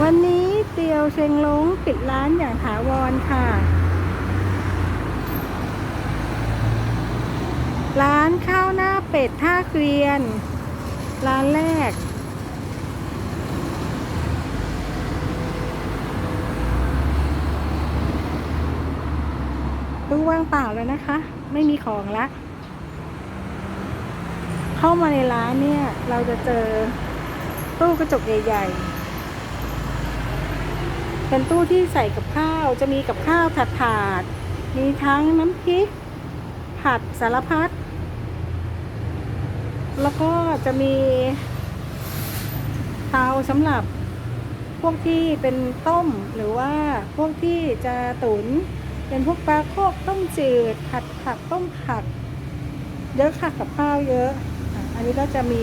วันนี้เตียวเชงลงปิดร้านอย่างถาวรค่ะ ร้านข้าวหน้าเป็ดท่าเกวียน ร้านแรก ตู้ว่างเปล่าแล้วนะคะ ไม่มีของละ เข้ามาในร้านเนี่ย เราจะเจอตู้กระจกใหญ่ ๆ เป็นตู้ที่ใส่กับข้าว จะมีกับข้าวถาดถาดมีทั้งน้ำพริก ผัดสารพัด แล้วก็จะมีเตาสำหรับพวกที่เป็นต้มหรือว่าพวกที่จะตุนเป็นพวกปลาโคกต้มจืด ผัดผักต้มผัก เยอะค่ะกับข้าวเยอะ อันนี้ก็จะมี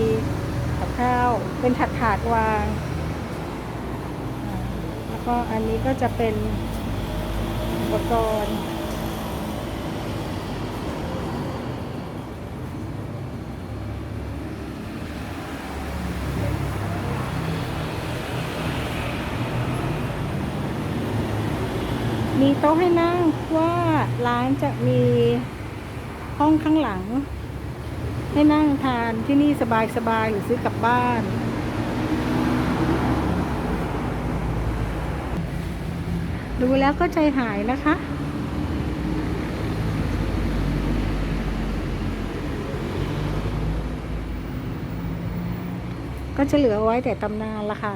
กับข้าวเป็นถาดถาดวาง แล้วก็อันนี้ก็จะเป็นอุปกรณ์ มีโต๊ะให้นั่งว่าร้านจะมีห้องข้างหลัง ให้นั่งทานที่นี่สบายๆหรือซื้อกลับบ้าน ดูแล้วก็ใจหายนะคะ ก็จะเหลือไว้แต่ตำนานละค่ะ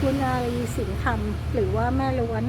คุณอารีสินคำหรือว่าแม่ล้วน